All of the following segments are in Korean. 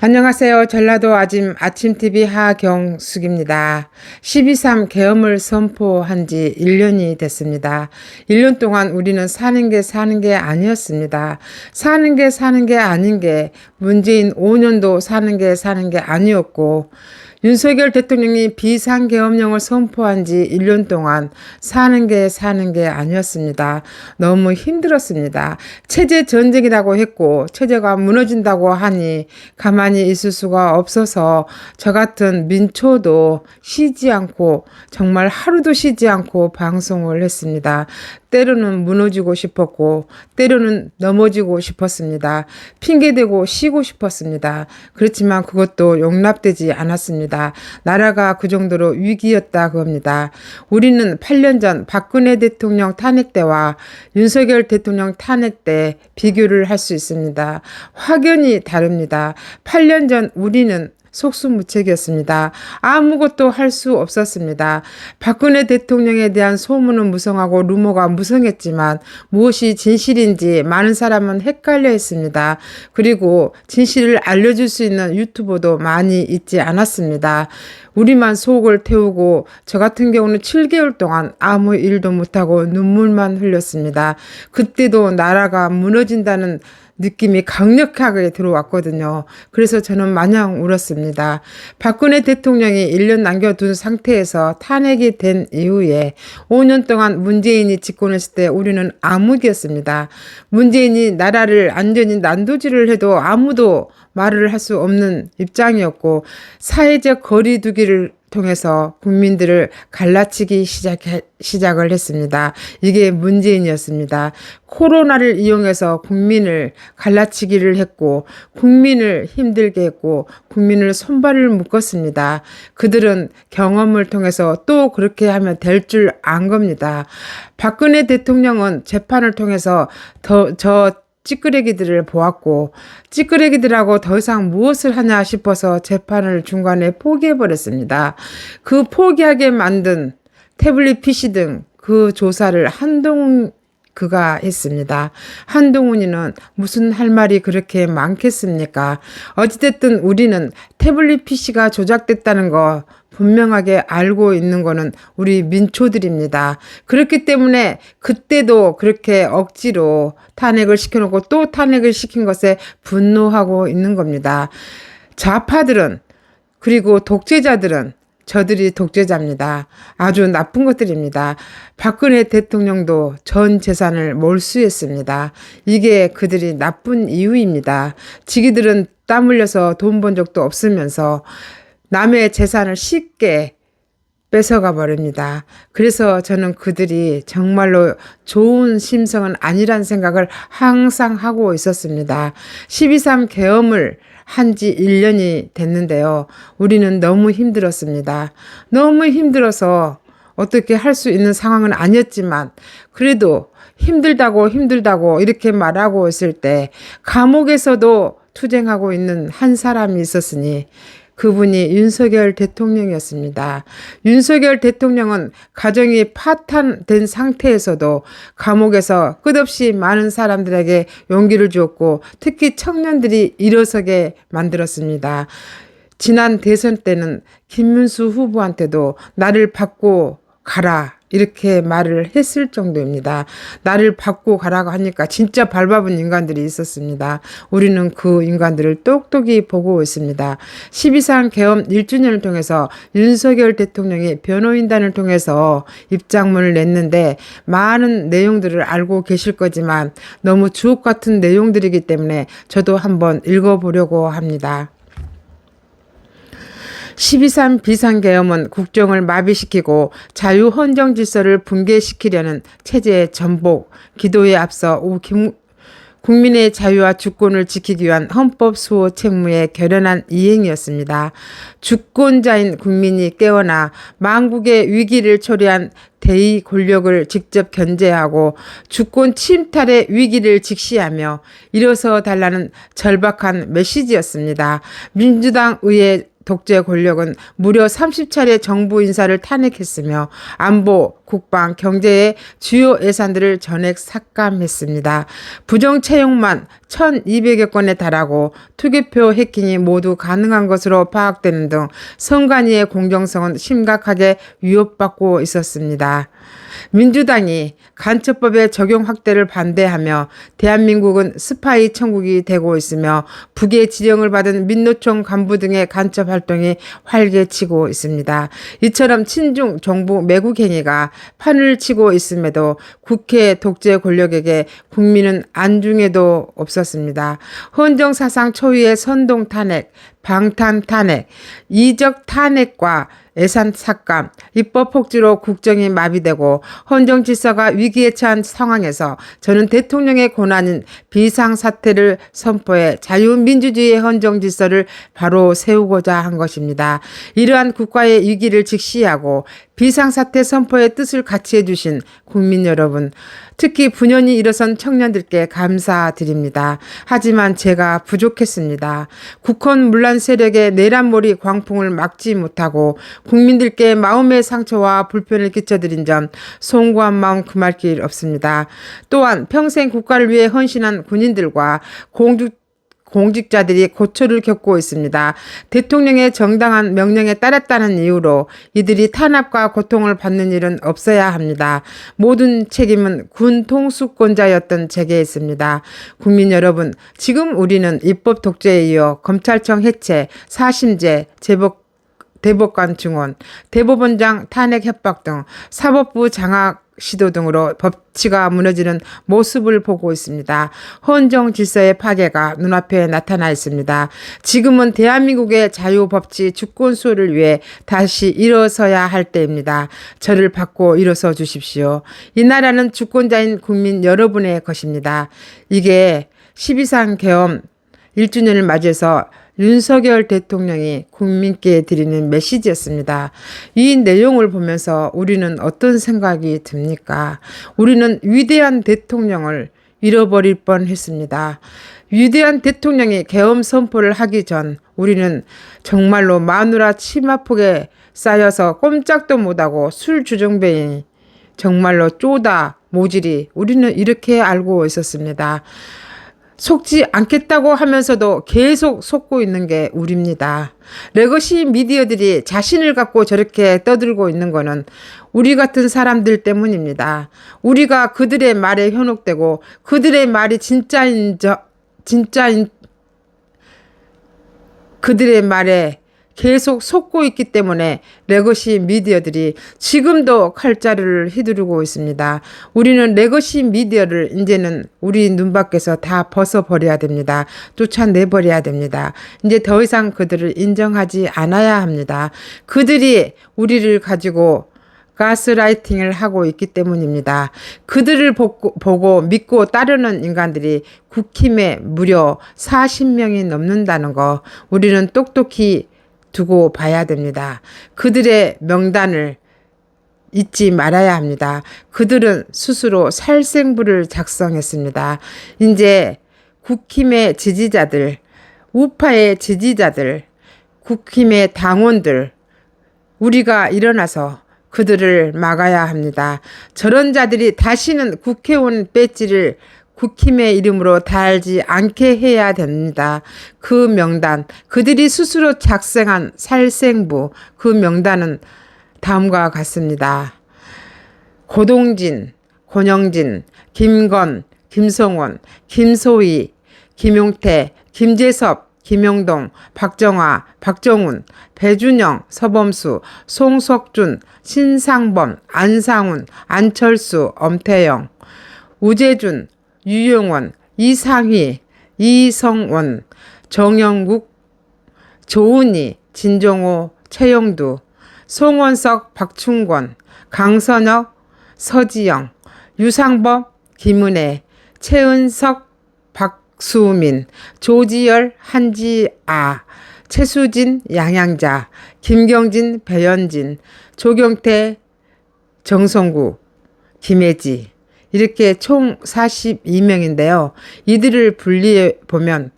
안녕하세요. 전라도 아침 아침TV 하경숙입니다. 12.3 계엄을 선포한 지 1년이 됐습니다. 1년 동안 우리는 사는 게 사는 게 아니었습니다. 사는 게 사는 게 아닌 게 문재인 5년도 사는 게 사는 게 아니었고 윤석열 대통령이 비상계엄령을 선포한 지 1년 동안 사는 게 사는 게 아니었습니다. 너무 힘들었습니다. 체제 전쟁이라고 했고, 체제가 무너진다고 하니 가만히 있을 수가 없어서 저 같은 민초도 쉬지 않고, 정말 하루도 쉬지 않고 방송을 했습니다. 때로는 무너지고 싶었고, 때로는 넘어지고 싶었습니다. 핑계대고 쉬고 싶었습니다. 그렇지만 그것도 용납되지 않았습니다. 나라가 그 정도로 위기였다 그겁니다. 우리는 8년 전 박근혜 대통령 탄핵 때와 윤석열 대통령 탄핵 때 비교를 할 수 있습니다. 확연히 다릅니다. 8년 전 우리는 속수무책이었습니다. 아무것도 할 수 없었습니다. 박근혜 대통령에 대한 소문은 무성하고 루머가 무성했지만 무엇이 진실인지 많은 사람은 헷갈려 했습니다. 그리고 진실을 알려줄 수 있는 유튜버도 많이 있지 않았습니다. 우리만 속을 태우고 저 같은 경우는 7개월 동안 아무 일도 못하고 눈물만 흘렸습니다. 그때도 나라가 무너진다는 느낌이 강력하게 들어왔거든요. 그래서 저는 마냥 울었습니다. 박근혜 대통령이 1년 남겨둔 상태에서 탄핵이 된 이후에 5년 동안 문재인이 집권했을 때 우리는 암흑이었습니다. 문재인이 나라를 안전히 난도질을 해도 아무도 말을 할 수 없는 입장이었고 사회적 거리두기를 통해서 국민들을 갈라치기 시작 시작을 했습니다. 이게 문재인이었습니다. 코로나를 이용해서 국민을 갈라치기를 했고, 국민을 힘들게 했고, 국민을 손발을 묶었습니다. 그들은 경험을 통해서 또 그렇게 하면 될 줄 안 겁니다. 박근혜 대통령은 재판을 통해서 더, 저 찌끄레기들을 보았고 찌끄레기들하고 더 이상 무엇을 하냐 싶어서 재판을 중간에 포기해버렸습니다. 그 포기하게 만든 태블릿 PC 등 그 조사를 한동 그가 했습니다. 한동훈이는 무슨 할 말이 그렇게 많겠습니까? 어찌됐든 우리는 태블릿 PC가 조작됐다는 거 분명하게 알고 있는 거는 우리 민초들입니다. 그렇기 때문에 그때도 그렇게 억지로 탄핵을 시켜놓고 또 탄핵을 시킨 것에 분노하고 있는 겁니다. 좌파들은 그리고 독재자들은 저들이 독재자입니다. 아주 나쁜 것들입니다. 박근혜 대통령도 전 재산을 몰수했습니다. 이게 그들이 나쁜 이유입니다. 지기들은 땀 흘려서 돈 번 적도 없으면서 남의 재산을 쉽게 뺏어가 버립니다. 그래서 저는 그들이 정말로 좋은 심성은 아니란 생각을 항상 하고 있었습니다. 12.3 계엄을 한 지 1년이 됐는데요. 우리는 너무 힘들었습니다. 너무 힘들어서 어떻게 할 수 있는 상황은 아니었지만 그래도 힘들다고 힘들다고 이렇게 말하고 있을 때 감옥에서도 투쟁하고 있는 한 사람이 있었으니 그분이 윤석열 대통령이었습니다. 윤석열 대통령은 가정이 파탄된 상태에서도 감옥에서 끝없이 많은 사람들에게 용기를 주었고 특히 청년들이 일어서게 만들었습니다. 지난 대선 때는 김문수 후보한테도 나를 받고 가라. 이렇게 말을 했을 정도입니다. 나를 받고 가라고 하니까 진짜 발바쁜 인간들이 있었습니다. 우리는 그 인간들을 똑똑히 보고 있습니다. 12상 계엄 1주년을 통해서 윤석열 대통령이 변호인단을 통해서 입장문을 냈는데 많은 내용들을 알고 계실 거지만 너무 주옥 같은 내용들이기 때문에 저도 한번 읽어보려고 합니다. 12.3 비상계엄은 국정을 마비시키고 자유헌정 질서를 붕괴시키려는 체제의 전복, 기도에 앞서 김, 국민의 자유와 주권을 지키기 위한 헌법 수호 책무의 결연한 이행이었습니다. 주권자인 국민이 깨어나 망국의 위기를 초래한 대의 권력을 직접 견제하고 주권 침탈의 위기를 직시하며 일어서 달라는 절박한 메시지였습니다. 민주당 의회 독재 권력은 무려 30차례 정부 인사를 탄핵했으며 안보, 국방, 경제의 주요 예산들을 전액 삭감했습니다. 부정 채용만 1,200여 건에 달하고 투개표 해킹이 모두 가능한 것으로 파악되는 등 선관위의 공정성은 심각하게 위협받고 있었습니다. 민주당이 간첩법의 적용 확대를 반대하며 대한민국은 스파이 천국이 되고 있으며 북의 지령을 받은 민노총 간부 등의 간첩 활동이 활개치고 있습니다. 이처럼 친중 정부 매국 행위가 판을 치고 있음에도 국회 독재 권력에게 국민은 안중에도 없었습니다. 헌정 사상 초유의 선동 탄핵, 방탄 탄핵, 이적 탄핵과 예산 삭감, 입법 폭주로 국정이 마비되고 헌정 질서가 위기에 처한 상황에서 저는 대통령의 권한인 비상 사태를 선포해 자유민주주의의 헌정 질서를 바로 세우고자 한 것입니다. 이러한 국가의 위기를 직시하고 비상사태 선포의 뜻을 같이 해주신 국민 여러분, 특히 분연히 일어선 청년들께 감사드립니다. 하지만 제가 부족했습니다. 국헌 문란 세력의 내란몰이 광풍을 막지 못하고 국민들께 마음의 상처와 불편을 끼쳐드린 점 송구한 마음 금할 길 없습니다. 또한 평생 국가를 위해 헌신한 군인들과 공직 공직자들이 고초를 겪고 있습니다. 대통령의 정당한 명령에 따랐다는 이유로 이들이 탄압과 고통을 받는 일은 없어야 합니다. 모든 책임은 군 통수권자였던 제게 있습니다. 국민 여러분, 지금 우리는 입법 독재에 이어 검찰청 해체, 사심제, 제복 대법관 증언, 대법원장 탄핵 협박 등 사법부 장악 시도 등으로 법치가 무너지는 모습을 보고 있습니다. 헌정 질서의 파괴가 눈앞에 나타나 있습니다. 지금은 대한민국의 자유 법치 주권수를 위해 다시 일어서야 할 때입니다. 저를 받고 일어서 주십시오. 이 나라는 주권자인 국민 여러분의 것입니다. 이게 12상 계엄 1주년을 맞이해서 윤석열 대통령이 국민께 드리는 메시지였습니다. 이 내용을 보면서 우리는 어떤 생각이 듭니까? 우리는 위대한 대통령을 잃어버릴 뻔 했습니다. 위대한 대통령이 계엄 선포를 하기 전 우리는 정말로 마누라 치마폭에 쌓여서 꼼짝도 못하고 술 주정뱅이 정말로 쪼다 모질이 우리는 이렇게 알고 있었습니다. 속지 않겠다고 하면서도 계속 속고 있는 게 우리입니다. 레거시 미디어들이 자신을 갖고 저렇게 떠들고 있는 거는 우리 같은 사람들 때문입니다. 우리가 그들의 말에 현혹되고 그들의 말이 진짜인 저, 진짜인 그들의 말에 계속 속고 있기 때문에 레거시 미디어들이 지금도 칼자루를 휘두르고 있습니다. 우리는 레거시 미디어를 이제는 우리 눈 밖에서 다 벗어버려야 됩니다. 쫓아내버려야 됩니다. 이제 더 이상 그들을 인정하지 않아야 합니다. 그들이 우리를 가지고 가스라이팅을 하고 있기 때문입니다. 그들을 보고, 보고 믿고 따르는 인간들이 국힘에 무려 40명이 넘는다는 거 우리는 똑똑히 두고 봐야 됩니다. 그들의 명단을 잊지 말아야 합니다. 그들은 스스로 살생부를 작성했습니다. 이제 국힘의 지지자들, 우파의 지지자들, 국힘의 당원들, 우리가 일어나서 그들을 막아야 합니다. 저런 자들이 다시는 국회의원 배지를 국힘의 이름으로 달지 않게 해야 됩니다. 그 명단, 그들이 스스로 작성한 살생부, 그 명단은 다음과 같습니다. 고동진, 권영진, 김건, 김성원, 김소희, 김용태, 김재섭, 김용동, 박정화, 박정훈, 배준영, 서범수, 송석준, 신상범, 안상훈, 안철수, 엄태영, 우재준, 유영원, 이상희, 이성원, 정영국, 조은희, 진정호, 최영두, 송원석, 박충권, 강선혁, 서지영, 유상범, 김은혜, 최은석, 박수민, 조지열, 한지아, 최수진, 양양자, 김경진, 배현진, 조경태, 정성구, 김혜지, 이렇게 총 42명인데요. 이들을 분리해 보면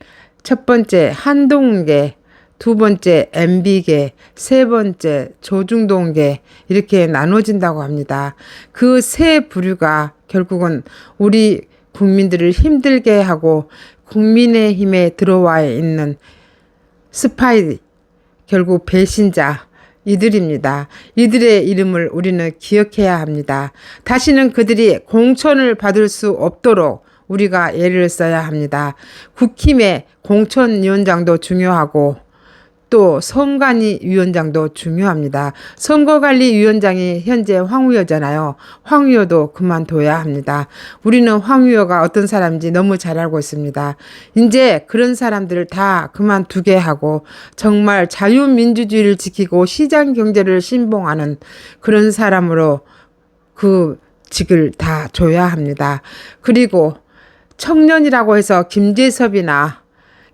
첫 번째 한동계, 두 번째 MB계, 세 번째 조중동계 이렇게 나눠진다고 합니다. 그 세 부류가 결국은 우리 국민들을 힘들게 하고 국민의 힘에 들어와 있는 스파이 결국 배신자 이들입니다. 이들의 이름을 우리는 기억해야 합니다. 다시는 그들이 공천을 받을 수 없도록 우리가 예를 써야 합니다. 국힘의 공천위원장도 중요하고 또 선관위 위원장도 중요합니다. 선거관리위원장이 현재 황우여잖아요. 황우여도 그만둬야 합니다. 우리는 황우여가 어떤 사람인지 너무 잘 알고 있습니다. 이제 그런 사람들을 다 그만두게 하고 정말 자유민주주의를 지키고 시장 경제를 신봉하는 그런 사람으로 그 직을 다 줘야 합니다. 그리고 청년이라고 해서 김재섭이나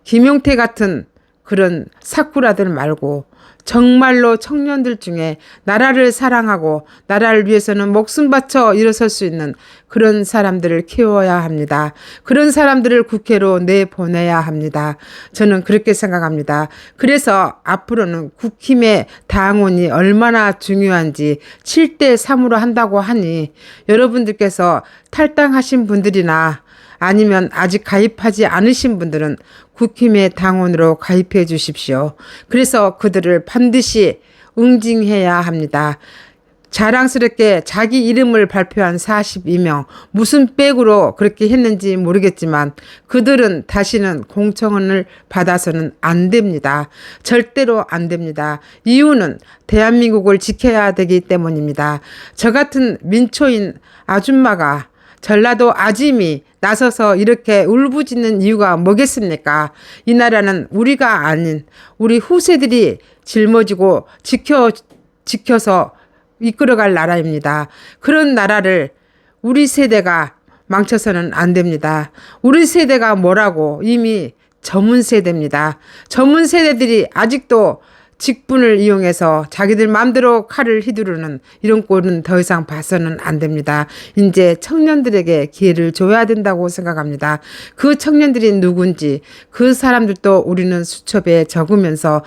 김용태 같은 그런 사쿠라들 말고 정말로 청년들 중에 나라를 사랑하고 나라를 위해서는 목숨 바쳐 일어설 수 있는 그런 사람들을 키워야 합니다. 그런 사람들을 국회로 내보내야 합니다. 저는 그렇게 생각합니다. 그래서 앞으로는 국힘의 당원이 얼마나 중요한지 7대 3으로 한다고 하니 여러분들께서 탈당하신 분들이나 아니면 아직 가입하지 않으신 분들은 국힘의 당원으로 가입해 주십시오. 그래서 그들을 반드시 응징해야 합니다. 자랑스럽게 자기 이름을 발표한 42명, 무슨 백으로 그렇게 했는지 모르겠지만 그들은 다시는 공천을 받아서는 안 됩니다. 절대로 안 됩니다. 이유는 대한민국을 지켜야 되기 때문입니다. 저 같은 민초인 아줌마가 전라도 아짐이 나서서 이렇게 울부짖는 이유가 뭐겠습니까? 이 나라는 우리가 아닌 우리 후세들이 짊어지고 지켜 지켜서 이끌어갈 나라입니다. 그런 나라를 우리 세대가 망쳐서는 안 됩니다. 우리 세대가 뭐라고 이미 전문 세대입니다. 전문 세대들이 아직도 직분을 이용해서 자기들 마음대로 칼을 휘두르는 이런 꼴은 더 이상 봐서는 안 됩니다. 이제 청년들에게 기회를 줘야 된다고 생각합니다. 그 청년들이 누군지 그 사람들도 우리는 수첩에 적으면서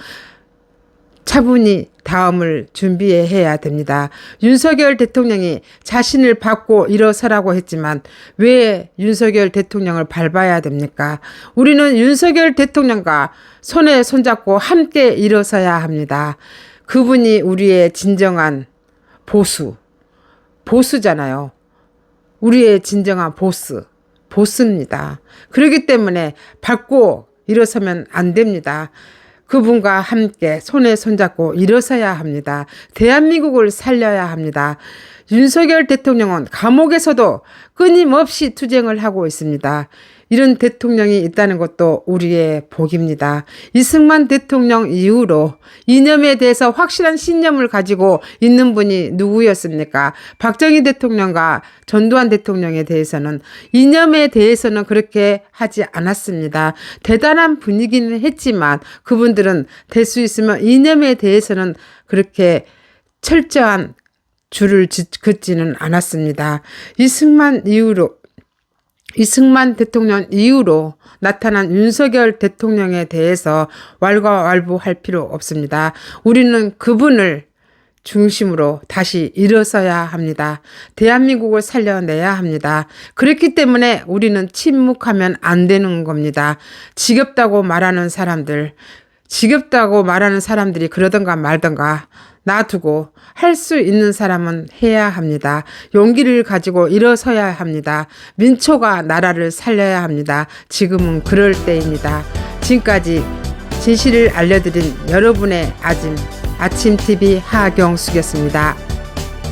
차분히 다음을 준비해야 됩니다. 윤석열 대통령이 자신을 받고 일어서라고 했지만 왜 윤석열 대통령을 밟아야 됩니까? 우리는 윤석열 대통령과 손에 손잡고 함께 일어서야 합니다. 그분이 우리의 진정한 보수, 보수잖아요. 우리의 진정한 보스, 보스입니다. 그렇기 때문에 밟고 일어서면 안 됩니다. 그분과 함께 손에 손잡고 일어서야 합니다. 대한민국을 살려야 합니다. 윤석열 대통령은 감옥에서도 끊임없이 투쟁을 하고 있습니다. 이런 대통령이 있다는 것도 우리의 복입니다. 이승만 대통령 이후로 이념에 대해서 확실한 신념을 가지고 있는 분이 누구였습니까? 박정희 대통령과 전두환 대통령에 대해서는 이념에 대해서는 그렇게 하지 않았습니다. 대단한 분위기는 했지만 그분들은 될 수 있으면 이념에 대해서는 그렇게 철저한 줄을 짓- 긋지는 않았습니다. 이승만 이후로 이승만 대통령 이후로 나타난 윤석열 대통령에 대해서 왈가왈부할 필요 없습니다. 우리는 그분을 중심으로 다시 일어서야 합니다. 대한민국을 살려내야 합니다. 그렇기 때문에 우리는 침묵하면 안 되는 겁니다. 지겹다고 말하는 사람들, 지겹다고 말하는 사람들이 그러던가 말던가 놔두고 할 수 있는 사람은 해야 합니다. 용기를 가지고 일어서야 합니다. 민초가 나라를 살려야 합니다. 지금은 그럴 때입니다. 지금까지 진실을 알려드린 여러분의 아침 아침 TV 하경숙이었습니다.